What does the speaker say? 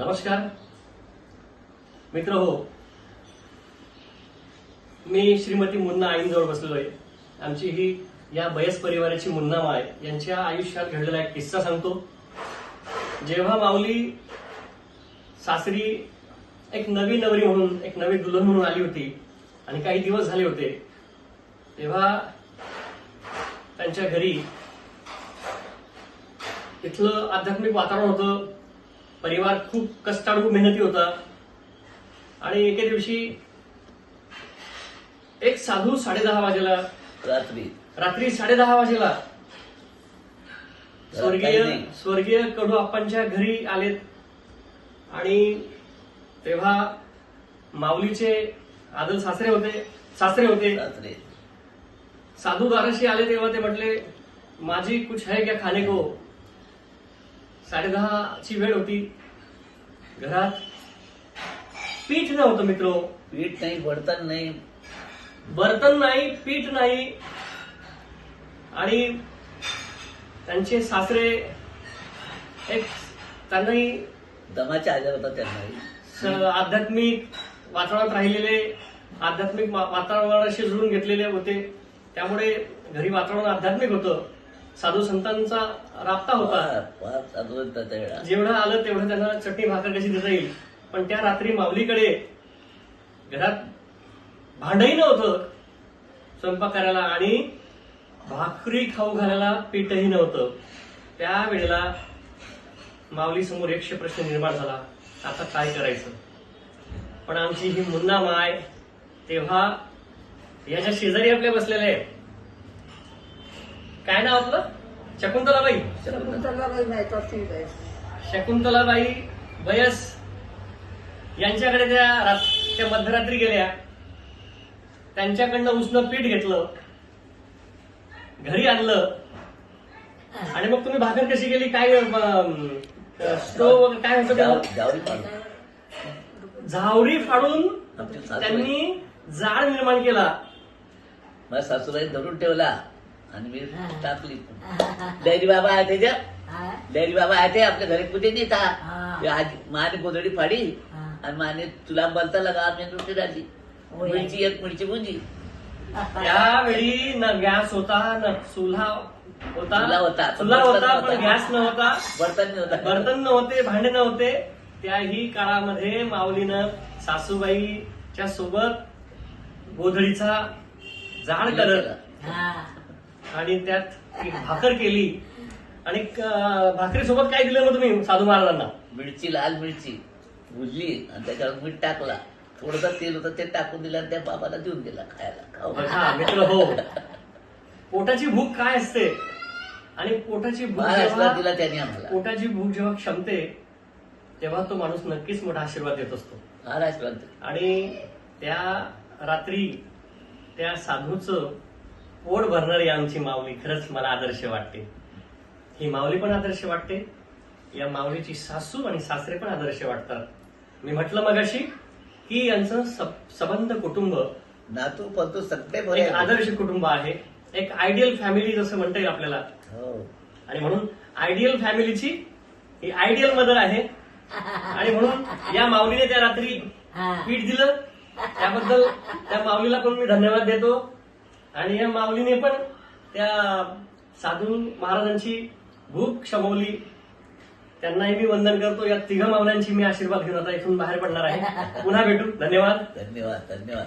नमस्कार. मित्र हो मी श्रीमती मुन्ना आईंजवळ बसलेलो आहे. आमची ही या बयस परिवाराची मुन्ना माय यांच्या आयुष्यात घडलेला एक किस्सा सांगतो. जेव्हा माऊली सासरी एक नवी नवरी म्हणून एक नवी दुल्हन म्हणून आली होती आणि काही दिवस झाले होते तेव्हा त्यांच्या घरी इथलं आध्यात्मिक वातावरण होतं. परिवार खूप कष्टाळू मेहनती होता. आणि एके दिवशी एक साधू साडेदहा वाजेला रात्री. रात्री साडेदहा वाजेला स्वर्गीय. स्वर्गीय कडू आप्पांच्या घरी आलेत. आणि तेव्हा माऊलीचे आदल सासरे होते. सासरे होते. रात्री. साधू दाराशी आले तेव्हा ते म्हटले माझी कुछ है क्या खाने को? साडेदहाची वेळ होती. घरात पीठ नव्हतं मित्र. पीठ नाही बडतन नाही. बर्तन नाही पीठ नाही. आणि त्यांचे सासरे एक त्यांनाही दमाचा आजार होता त्यांना आध्यात्मिक वातावरणात राहिलेले आध्यात्मिक वातावरणाशी जुळून घेतलेले होते. त्यामुळे घरी वातावरण आध्यात्मिक होतं. साधू संतांचा राबता होता. जेवढं आलं तेवढं त्यांना चटणी भाकर कशी देता येईल. पण त्या रात्री माऊलीकडे घरात भांडही नव्हतं. स्वयंपाक करायला आणि भाकरी खाऊ घालायला पीठही नव्हतं. त्यावेळेला माऊली समोर एकशे प्रश्न निर्माण झाला. आता काय करायचं? पण आमची ही मुन्ना माय तेव्हा याच्या शेजारी आपल्या बसलेल्या आहेत. काय नाव आपलं? शकुंतलाबाई. शकुंतलाबाई शकुंतलाबाई वयस यांच्याकडे त्या त्या मध्यरात्री गेल्या. त्यांच्याकडनं उष्ण पीठ घेतलं. घरी आणलं. आणि मग तुम्ही भाकर कशी केली? काय स्टोव काय होतं झावरी फाडून त्यांनी जाळ निर्माण केला. माझ्या सासूबाई धरून ठेवला. आणि मी टाकली. डैरी बाबा आहे त्याच्या. डैरी बाबा आहे ते आपल्या घरी पूजे देता हा. ते आजी माने गोधडी फाडी. आणि माने तुला बोलता लगा आम्ही राहिली होय. मिरची एक मिरची मुंजी त्यावेळी न गॅस होता न चुल्हा होता. चुल्हा होता. चुल्हा होता बर्तन पण होता. गॅस नव्हता. बर्तन नाही होता बर्तन नव्हते भांडे नव्हते. त्याही काळामध्ये माऊलीनं सासूबाईच्या सोबत गोधडीचा जाळ करत आणि त्यात एक भाकर केली. आणि भाकरी सोबत काय दिलं मग तुम्ही साधू महाराजांना? मिरची लाल मिरची भुजली आणि त्याच्यावर मीठ टाकला. थोडस तेल होतं ते टाकून दिलं आणि त्या बाबाला देऊन दिला खायला. मित्र हो. पोटाची भूक काय असते? आणि पोटाची भूक दिला त्याने आम्हाला. पोटाची भूक जेव्हा क्षमते तेव्हा तो माणूस नक्कीच मोठा आशीर्वाद देत असतो. महाराष्ट्रात आणि त्या रात्री त्या साधूचं पोट भरणारी आमची माऊली खरंच मला आदर्श वाटते. ही माऊली पण आदर्श वाटते या माऊलीची सासू आणि सासरे पण आदर्श वाटतात. मी म्हटलं मगाशी की यांचं सब- सबंध कुटुंब नातू पतू सगळे एक. आदर्श कुटुंब आहे. एक आयडियल फॅमिली जसं म्हणता येईल आपल्याला. हो. आणि म्हणून आयडियल फॅमिलीची ही आयडियल मदर आहे. आणि म्हणून या माऊलीने त्या रात्री पीठ दिलं. त्याबद्दल त्या माऊलीला पण मी धन्यवाद देतो. आणि या माऊलीने पण त्या साधू महाराजांची भूक क्षमवली. त्यांनाही मी वंदन करतो. या तिघ माऊल्यांची मी आशीर्वाद घेऊन आता इथून बाहेर पडणार आहे. पुन्हा भेटू. धन्यवाद. धन्यवाद धन्यवाद.